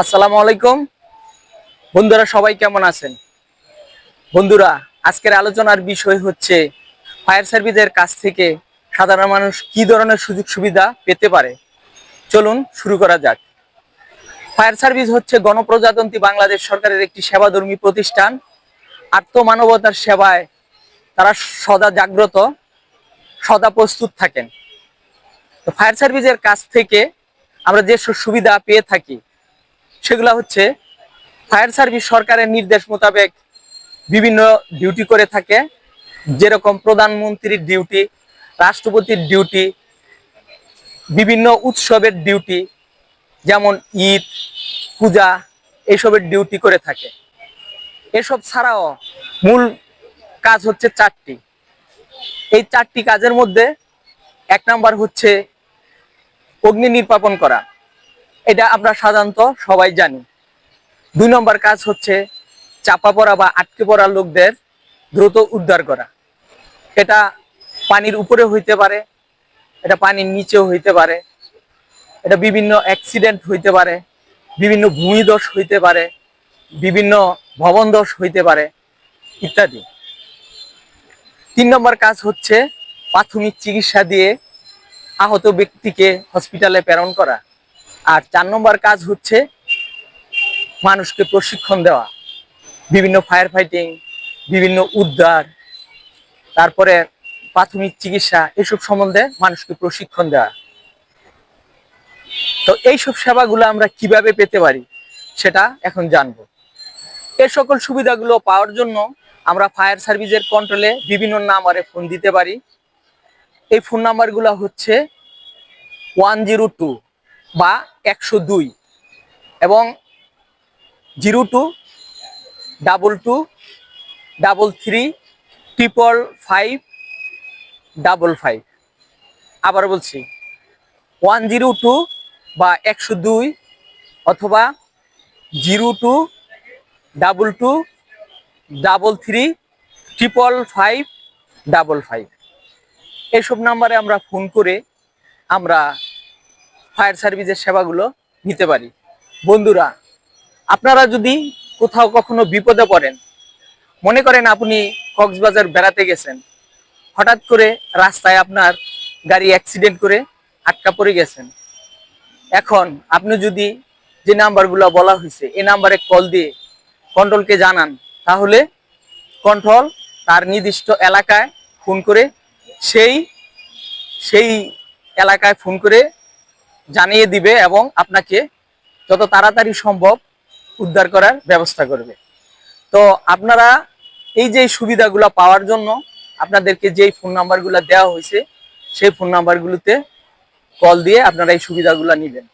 আসসালামু আলাইকুম। বন্ধুরা, সবাই কেমন আছেন? বন্ধুরা, আজকের আলোচনার বিষয় হচ্ছে ফায়ার সার্ভিসের কাছ থেকে সাধারণ মানুষ কি ধরনের সুযোগ সুবিধা পেতে পারে? চলুন শুরু করা যাক। ফায়ার সার্ভিস হচ্ছে গণপ্রজাতন্ত্রী বাংলাদেশ সরকারের একটি সেবাধর্মী প্রতিষ্ঠান। আত্মমানবতার সেবায় তারা সদা জাগ্রত, সদা প্রস্তুত থাকেন। তো ফায়ার সার্ভিসের কাছ থেকে আমরা যে সুবিধা পেয়ে থাকি সেগুলো হচ্ছে ফায়ার সার্ভিস সরকারের নির্দেশ মোতাবেক বিভিন্ন ডিউটি করে থাকে। যেরকম প্রধানমন্ত্রীর ডিউটি, রাষ্ট্রপতির ডিউটি, বিভিন্ন উৎসবের ডিউটি, যেমন ঈদ, পূজা এইসবের ডিউটি করে থাকে। এসব ছাড়াও মূল কাজ হচ্ছে চারটি। এই চারটি কাজের মধ্যে এক নাম্বার হচ্ছে অগ্নি নির্বাপন করা। এটা আমরা সাধারণত সবাই জানি। দুই নম্বর কাজ হচ্ছে চাপা পড়া বা আটকে পড়া লোকদের দ্রুত উদ্ধার করা। এটা পানির উপরে হইতে পারে, এটা পানির নিচেও হইতে পারে, এটা বিভিন্ন অ্যাক্সিডেন্ট হইতে পারে, বিভিন্ন ভূমিদোষ হইতে পারে, বিভিন্ন ভবন দোষ হইতে পারে ইত্যাদি। তিন নম্বর কাজ হচ্ছে প্রাথমিক চিকিৎসা দিয়ে আহত ব্যক্তিকে হসপিটালে প্রেরণ করা। আর চার নম্বর কাজ হচ্ছে মানুষকে প্রশিক্ষণ দেওয়া। বিভিন্ন ফায়ার ফাইটিং বিভিন্ন উদ্ধার, তারপরে প্রাথমিক চিকিৎসা, এসব সম্বন্ধে মানুষকে প্রশিক্ষণ দেওয়া। তো এইসব সেবাগুলো আমরা কীভাবে পেতে পারি সেটা এখন জানব। এ সকল সুবিধাগুলো পাওয়ার জন্য আমরা ফায়ার সার্ভিসের কন্ট্রোলে বিভিন্ন নাম্বারে ফোন দিতে পারি। এই ফোন নাম্বারগুলো হচ্ছে ওয়ান জিরো টু বা একশো দুই এবং zero two, double two, double three, triple five, double five. আবার বলছি, ওয়ান জিরো টু বা একশো দুই অথবা zero two, double two, double three, triple five, double five. এইসব নাম্বারে আমরা ফোন করে আমরা ফায়ার সার্ভিসের সেবাগুলো নিতে পারি। বন্ধুরা, আপনারা যদি কোথাও কখনো বিপদে পড়েন, মনে করেন আপনি কক্সবাজার বেড়াতে গেছেন, হঠাৎ করে রাস্তায় আপনার গাড়ি অ্যাক্সিডেন্ট করে আটকা পড়ে গেছেন। এখন আপনি যদি যে নাম্বারগুলো বলা হয়েছে, এই নাম্বারে কল দিয়ে কন্ট্রোলকে জানান, তাহলে কন্ট্রোল তার নির্দিষ্ট এলাকায় ফোন করে সেই সেই এলাকায় ফোন করে জানিয়ে দিবে এবং আপনাকে যত তাড়াতাড়ি সম্ভব উদ্ধার করার ব্যবস্থা করবে। তো আপনারা এই যে সুবিধাগুলো পাওয়ার জন্য আপনাদেরকে যেই ফোন নাম্বারগুলো দেওয়া হয়েছে, সেই ফোন নাম্বারগুলোতে কল দিয়ে আপনারা এই সুবিধাগুলো নেবেন।